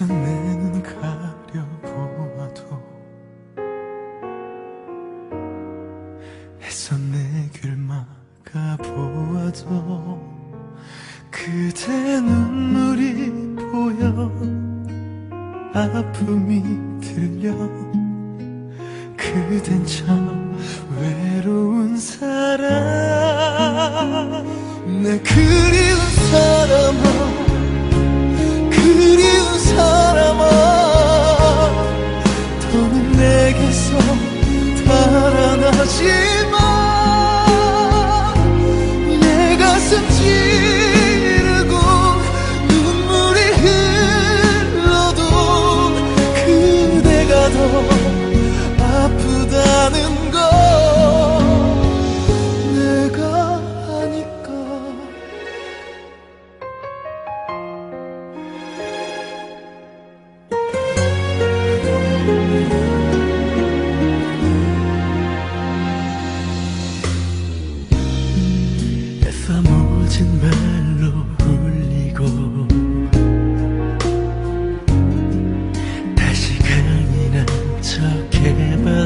항상 내 눈 가려보아도 애써 내길 막아보아도 그대 눈물이 보여 아픔이 들려. 그댄 참 외로운 사람. 내 그리운 사람아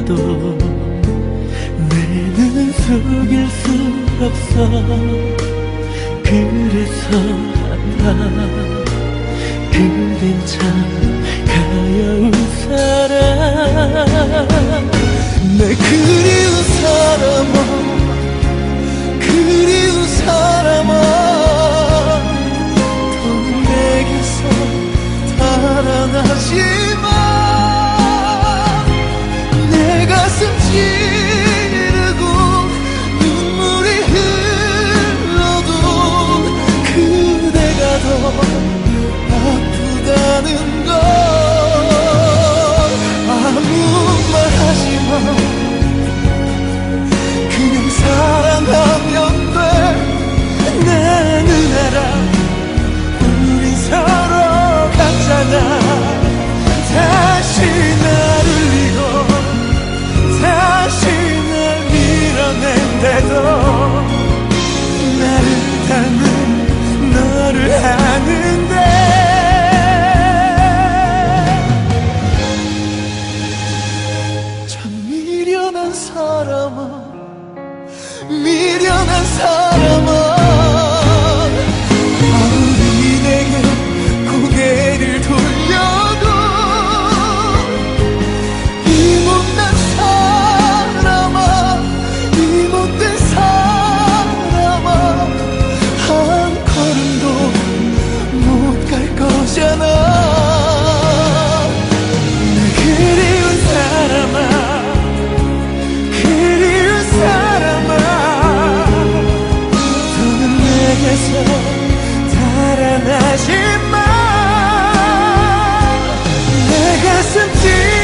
나도 내 눈은 속일 수 없어. 그래서 sorrow 속에서 달아나지만 내 가슴 뒤